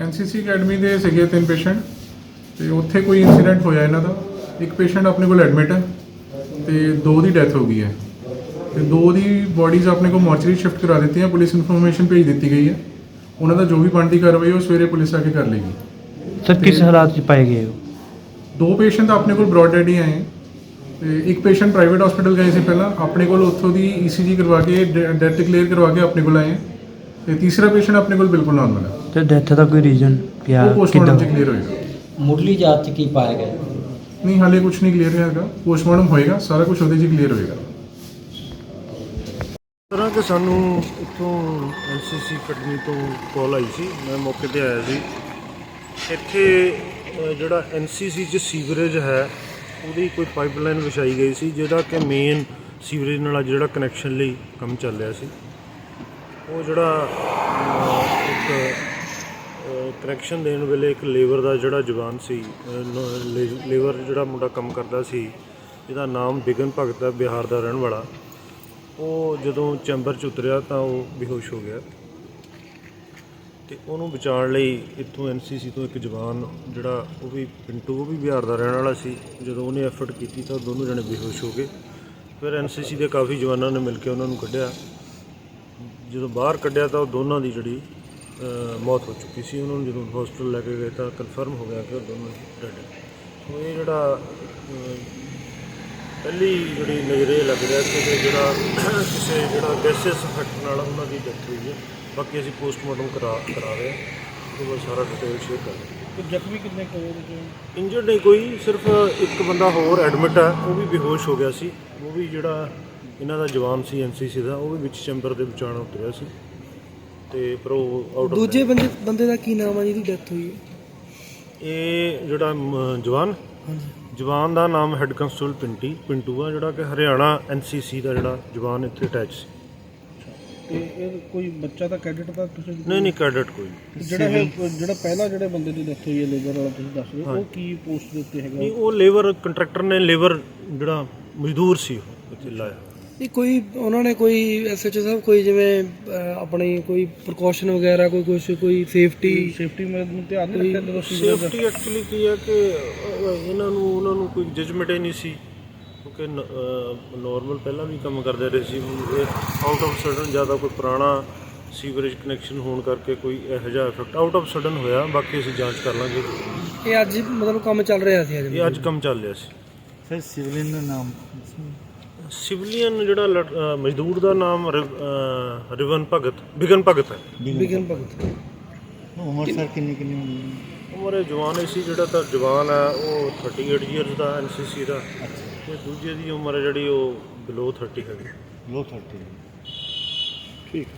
NCC academy ਦੇ ਸੀਗੇ ਤਿੰਨ ਪੇਸ਼ੈਂਟ ਤੇ ਉੱਥੇ ਕੋਈ ਇਨਸੀਡੈਂਟ ਹੋਇਆ ਇਹਨਾਂ ਦਾ। ਇੱਕ ਪੇਸ਼ੈਂਟ ਆਪਣੇ ਕੋਲ ਐਡਮਿਟ ਹੈ ਤੇ ਦੋ ਦੀ ਡੈਥ ਹੋ ਗਈ ਹੈ। ਤੇ ਦੋ ਦੀ ਬਾਡੀਜ਼ ਆਪਣੇ ਕੋਲ ਮੋਰਚਰੀ ਸ਼ਿਫਟ ਕਰਾ ਦਿੱਤੀਆਂ ਪੁਲਿਸ ਇਨਫੋਰਮੇਸ਼ਨ ਭੇਜ ਦਿੱਤੀ ਗਈ ਹੈ। ਉਹਨਾਂ ਦਾ ਜੋ ਵੀ ਬਣਦੀ ਕਾਰਵਾਈ ਉਹ ਸਵੇਰੇ ਪੁਲਿਸ ਆ ਕੇ ਕਰ ਲੇਗੀ ਸਰ ਕਿਸ ਹਾਲਾਤ 'ਚ ਪਾਏ ਗਏ ਹੋ? ਦੋ ਪੇਸ਼ੈਂਟ ਆਪਣੇ ਕੋਲ ਬ੍ਰੌਡ ਡੈਡ ਆਏ ਹੈ ਤੇ ਇੱਕ ਪੇਸ਼ੈਂਟ ਪ੍ਰਾਈਵੇਟ ਹਸਪੀਟਲ ਗਏ ਸੀ ਪਹਿਲਾਂ। ਆਪਣੇ ਕੋਲ ਉੱਥੋਂ ਦੀ ਈਸੀਜੀ ਕਰਵਾ ਕੇ ਡੈਥ ਕਲੀਅਰ ਕਰਵਾ ਕੇ ਆਪਣੇ ਕੋਲ ਆਏ ਹੈ। ਤੇ ਤੀਸਰਾ ਪੇਸ਼ੈਂਟ ਆਪਣੇ ਕੋਲ ਬਿਲਕੁਲ ਨਾਰਮਲ ਹੈ। ਤੇ ਡੈਥ ਦਾ ਕੋਈ ਰੀਜ਼ਨ ਕਿਆ ਉਹ ਪੋਸਟਮਾਰਟਮ ਚ ਕਿੱਦਾਂ ਕਲੀਅਰ ਹੋਏਗਾ। ਮੁੱਢਲੀ ਜਾਂਚ 'ਚ ਕੀ ਪਾਇਆ ਗਿਆ? ਨਹੀਂ ਹਾਲੇ ਕੁਝ ਨਹੀਂ ਕਲੀਅਰ ਹੈਗਾ। ਪੋਸਟਮਾਰਟਮ ਹੋਏਗਾ ਸਾਰਾ ਕੁਝ ਉਹਦੇ 'ਚ ਕਲੀਅਰ ਹੋਏਗਾ। ਤਰ੍ਹਾਂ ਕਿ ਸਾਨੂੰ ਇੱਥੋਂ ਐਲਸੀਸੀ ਅਕੈਡਮੀ ਤੋਂ ਕਾਲ ਆਈ ਸੀ। ਮੈਂ ਮੌਕੇ ਤੇ ਆਇਆ ਸੀ। ਇੱਥੇ ਅ, ਜਿਹੜਾ ਐਨਸੀਸੀ ਚ ਸੀਵਰੇਜ ਹੈ ਉਹਦੀ ਕੋਈ ਪਾਈਪਲਾਈਨ ਵਿਛਾਈ ਗਈ ਸੀ ਜਿਹਦਾ ਕਿ ਮੇਨ ਸੀਵਰੇਜ ਨਾਲ ਜਿਹੜਾ ਕਨੈਕਸ਼ਨ ਲਈ ਕੰਮ ਚੱਲ ਰਿਹਾ ਸੀ। ਉਹ ਜਿਹੜਾ ਇੱਕ ਕਰੈਕਸ਼ਨ ਦੇਣ ਵੇਲੇ ਇੱਕ ਲੇਬਰ ਦਾ ਜਿਹੜਾ ਜਵਾਨ ਸੀ ਲੇਬਰ ਜਿਹੜਾ ਮੁੰਡਾ ਕੰਮ ਕਰਦਾ ਸੀ, ਜਿਹਦਾ ਨਾਮ ਬਿਗਨ ਭਗਤ ਹੈ, ਬਿਹਾਰ ਦਾ ਰਹਿਣ ਵਾਲਾ, ਉਹ ਜਦੋਂ ਚੈਂਬਰ 'ਚ ਉਤਰਿਆ ਤਾਂ ਉਹ ਬੇਹੋਸ਼ ਹੋ ਗਿਆ। ਤੇ ਉਹਨੂੰ ਬਚਾਉਣ ਲਈ ਇੱਥੋਂ ਐਨਸੀਸੀ ਤੋਂ ਇੱਕ ਜਵਾਨ ਜਿਹੜਾ, ਉਹ ਵੀ ਪਿੰਟੂ, ਉਹ ਵੀ ਬਿਹਾਰ ਦਾ ਰਹਿਣ ਵਾਲਾ ਸੀ। ਜਦੋਂ ਉਹਨੇ ਐਫਰਟ ਕੀਤੀ ਤਾਂ ਦੋਨੋਂ ਜਣੇ ਬੇਹੋਸ਼ ਹੋ ਗਏ। ਫਿਰ ਐਨਸੀਸੀ ਦੇ ਕਾਫੀ ਜਵਾਨਾਂ ਨੇ ਮਿਲ ਕੇ ਉਹਨਾਂ ਨੂੰ ਕੱਢਿਆ। ਜਦੋਂ ਬਾਹਰ ਕੱਢਿਆ ਤਾਂ ਉਹ ਦੋਨਾਂ ਦੀ ਜਿਹੜੀ ਮੌਤ ਹੋ ਚੁੱਕੀ ਸੀ। ਉਹਨਾਂ ਨੂੰ ਜਦੋਂ ਹਸਪੀਟਲ ਲੈ ਕੇ ਗਏ ਤਾਂ ਕਨਫਰਮ ਹੋ ਗਿਆ ਕਿ ਉਹ ਦੋਨੋਂ ਡੈਡ ਹੈ। ਸੋ ਇਹ ਜਿਹੜਾ ਪਹਿਲੀ ਜਿਹੜੀ ਨਜ਼ਰੇ ਲੱਗ ਰਿਹਾ ਕਿ ਜਿਹੜਾ ਕਿਸੇ ਜਿਹੜਾ ਗੈਸਿਸ ਫੈਕਟ ਨਾਲ ਉਹਨਾਂ ਦੀ ਡੈਥ ਹੋਈ ਹੈ। ਬਾਕੀ ਅਸੀਂ ਪੋਸਟਮਾਰਟਮ ਕਰਾ ਕਰਾ ਰਹੇ ਹਾਂ। ਉਹ ਸਾਰਾ ਡਿਟੇਲ ਸ਼ੇਅਰ ਕਰ ਰਹੇ ਜ਼ਖਮੀ ਕਿੰਨੇ ਕੁ ਹੋਏ ਉਹਦੇ ਚ ਇੰਜਰਡ ਨਹੀਂ ਕੋਈ ਸਿਰਫ ਇੱਕ ਬੰਦਾ ਹੋਰ ਐਡਮਿਟ ਹੈ। ਉਹ ਵੀ ਬੇਹੋਸ਼ ਹੋ ਗਿਆ ਸੀ। ਉਹ ਵੀ ਜਿਹੜਾ ਇਹਨਾਂ ਦਾ ਜਵਾਨ ਸੀ ਐਨਸੀਸੀ ਦਾ ਉਹ ਵੀ ਵਿੱਚ ਚੈਂਬਰ ਦੇ ਵਿਚਾਣਾ ਉਤਰਿਆ ਸੀ। ਤੇ ਪਰ ਉਹ ਆਊਟ ਦੂਜੇ ਬੰਦੇ ਬੰਦੇ ਦਾ ਕੀ ਨਾਮ ਆ ਜਿਹਦੀ ਡੈਥ ਹੋਈ ਹੈ? ਇਹ ਜਿਹੜਾ ਮ, ਜਵਾਨ? ਜਵਾਨ ਦਾ ਨਾਮ ਹੈੱਡ ਕਨਸਟੇਬਲ ਪਿੰਟੀ ਪਿੰਟੂ ਆ ਜਿਹੜਾ ਕਿ ਹਰਿਆਣਾ ਐਨਸੀਸੀ ਦਾ ਜਿਹੜਾ ਜਵਾਨ ਇੱਥੇ ਅਟੈਚ ਸੀ। ਤੇ ਇਹ ਕੋਈ ਬੱਚਾ ਤਾਂ ਕੈਡਿਟ ਦਾ ਤੁਸੀਂ ਨਹੀਂ ਨਹੀਂ ਕੈਡਟ ਕੋਈ ਨਹੀਂ। ਜਿਹੜਾ ਇਹ ਜਿਹੜਾ ਪਹਿਲਾ ਜਿਹੜੇ ਬੰਦੇ ਦੀ ਡੈਥ ਹੋਈ ਹੈ ਲੇਬਰ ਵਾਲਾ ਤੁਸੀਂ ਦੱਸ ਰਹੇ ਹੋ ਉਹ ਕੀ ਪੋਸਟ ਦੇ ਉੱਤੇ ਹੈਗਾ? ਨਹੀਂ ਉਹ ਲੇਬਰ ਕੰਟਰੈਕਟਰ ਨੇ ਲੇਬਰ ਜਿਹੜਾ ਮਜ਼ਦੂਰ ਸੀ ਉਹ ਇੱਥੇ ਲਾਇਆ। ਇਹ ਕੋਈ ਉਹਨਾਂ ਨੇ ਕੋਈ ਐਸਐਚਓ ਸਾਹਿਬ ਕੋਈ ਜਿਵੇਂ ਅਹ, ਆਪਣੀ ਕੋਈ ਪ੍ਰੀਕਾਸ਼ਨ ਵਗੈਰਾ ਕੋਈ ਕੁਛ ਕੋਈ ਸੇਫਟੀ ਸੇਫਟੀ ਨੂੰ ਧਿਆਨ ਨਹੀਂ ਰੱਖਿਆ ਜਦੋਂ ਸੇਫਟੀ ਐਕਚੁਅਲੀ ਕੀ ਹੈ ਕਿ ਅਹ, ਇਹਨਾਂ ਨੂੰ ਉਹਨਾਂ ਨੂੰ ਕੋਈ ਜਜਮੈਂਟ ਹੀ ਨਹੀਂ ਸੀ ਕਿਉਂਕਿ ਨਾਰਮਲ ਪਹਿਲਾਂ ਵੀ ਕੰਮ ਕਰਦੇ ਰਹੇ ਸੀ ਹੁਣ ਇਹ ਆਊਟ ਆਫ ਸਡਨ ਜ਼ਿਆਦਾ ਕੋਈ ਪੁਰਾਣਾ ਸੀਵਰੇਜ ਕਨੈਕਸ਼ਨ ਹੋਣ ਕਰਕੇ ਕੋਈ ਇਹੋ ਜਿਹਾ ਇਫੈਕਟ ਆਊਟ ਆਫ ਸਡਨ ਹੋਇਆ ਬਾਕੀ ਅਸੀਂ ਜਾਂਚ ਕਰ ਲਾਂਗੇ। ਇਹ ਅੱਜ ਮਤਲਬ ਕੰਮ ਚੱਲ ਰਿਹਾ ਸੀ ਅੱਜ? ਇਹ ਅੱਜ ਕੰਮ ਚੱਲ ਰਿਹਾ ਸੀ। ਸਰ ਸਿਵਲਿਨ ਦਾ ਨਾਮ ਸਿਵਲੀਅਨ ਜਿਹੜਾ ਲੜ- ਅਹ, ਮਜ਼ਦੂਰ ਦਾ ਨਾਮ ਰਿਵ- ਅਹ, ਰਿਵਨ ਭਗਤ ਬਿਗਨ ਭਗਤ ਹੈ। ਬਿਗਨ ਭਗਤ। ਉਮਰ ਸਰ ਕਿੰਨੀ ਕਿੰਨੀ ਹੋਣੀ ਉਮਰ ਇਹ ਜਵਾਨ ਹੀ ਸੀ ਜਿਹੜਾ ਤਾਂ ਜਵਾਨ ਹੈ ਉਹ 38 ਇਅਰਸ ਦਾ ਐਨਸੀਸੀ ਦਾ। ਤੇ ਦੂਜੇ ਦੀ ਉਮਰ ਹੈ ਜਿਹੜੀ ਉਹ ਬਿਲੋ 30 ਹੈਗੀ। ਲੋ 30 ਠੀਕ।